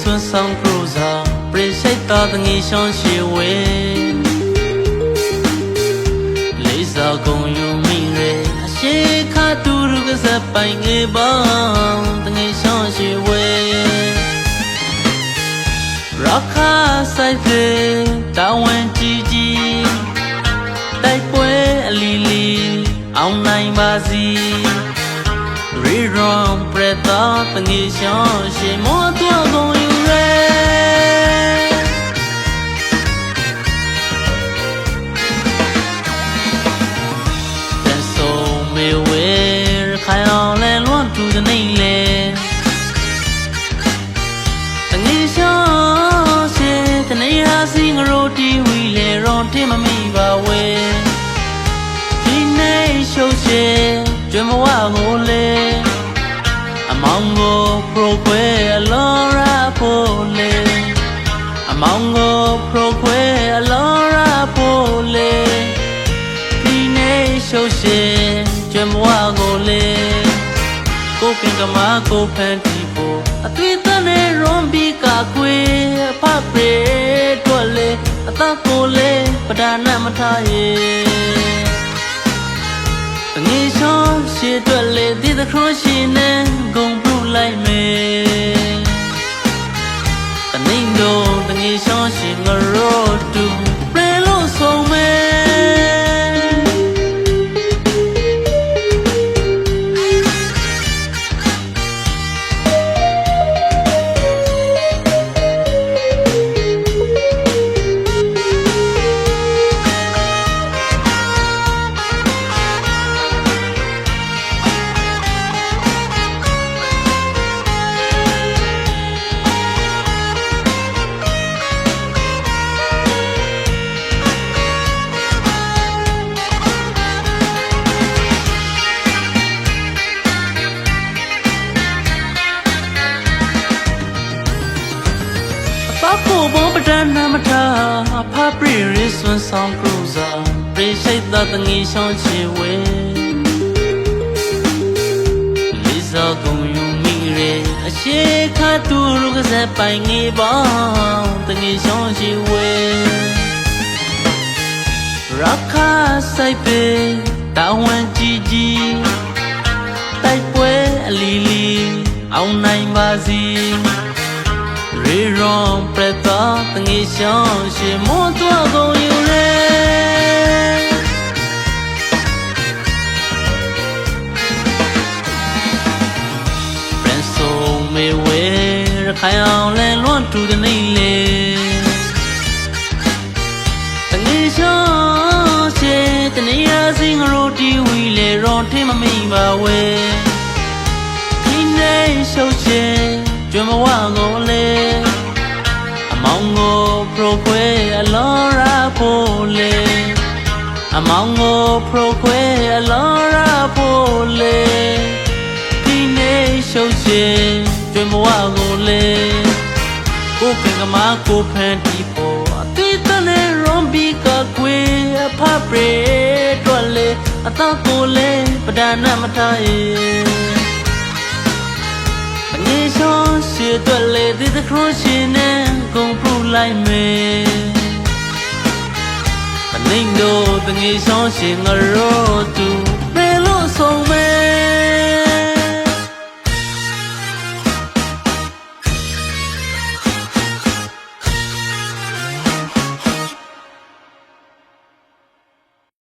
စွန်းဆောင်ကရိုစာပရိစိတ်တော်တငေရှောင်းရှိဝဲလေးစားကုန်ယူမိရဲအရှိခါတူရကစပိုင်ငေပေါင်းတငေရှောင်းရှိဝဲရခါဆိုင်ဖေတာဝန်ကြီးကြီးတိုက်ပွဲအလီလီအောင်နိုင်ပါစီ ရီရွန်ပရတာတငေရှောင်းရှိမောတော့ကုန်ယူရဲပြန်ဆုံးမေဝဲရခိုင်အောင်လဲလွန်တူတဲ့နေလေတငေရှောရှေတနေဟာစီငရိုတီဝီလေရွန်တင်မမိပါဝဲဒီနေရှုပ်ရှေကျွမ်းမဝကိုလေအမောင်ကိုပရို ခွဲအလောရာဖို့လေအမောင်ကိုပရိုခွဲအလောရာဖို့လေဒီနေ့ရှုပ်ရှင်ကြွမွားကိုလေကိုပင်ကမာကိုဖန်တီဖို့အသွေးတနဲ့ရွန်ဘီကကွေဖပရေတွက်လေအသက်ကိုလေပဒါနမထားရေ တနင်္ဂနွေတငေရှောင်းရှင်ငရောတူပြေလို့ဆုံးမ စ်ဆွန်ဆောင်ကရူဇာပြေရှိတ်သတငေရှောင်းချေဝဲလိဇာကုံယူမိရဲအရှိခါတူရုကစပိုင်ငေပေါင်းတငေရှောင်းချေဝဲရခါဆိုင်ပေတာဝန်ကြီးကြီးတိုက်ပွဲအလီလီအောင်နိုင်ပါစီရေရွန်ပရတာတငေရှောင်းရှေမောတော့ကုန်ယူ ခိုင်အောင်လဲလွန်တူတဲ့နေလေတငေရှောင်းရှေတနေရစင်ရိုတီဝီလေရွန်ထင်းမမိပါဝဲဒီနေ့ရှုပ်ရှင်ကျွမ်းမဝကိုလေအမောင်ကိုပရိုခွဲအလောရာဖို့လေအမောင်ကိုပရိုခွဲအလောရာဖို့လေဒီနေ့ရှုပ် ရှင်ကျွမ်းမဝကိုလေကိုပင်ကမာကိုဖန်တီဖို့အတိတနဲ့ရွန်ဘီကကွေအဖပရေတွက်လေအတော့ကိုလေပဒါနမထားရဲ့အငေရှောင်းရှေတွက်လေဒီသခရရှင်နဲ့ဂုံဖူလိုက်မယ်အနိုင်တို့တငေရှောင်းရှင်ငရော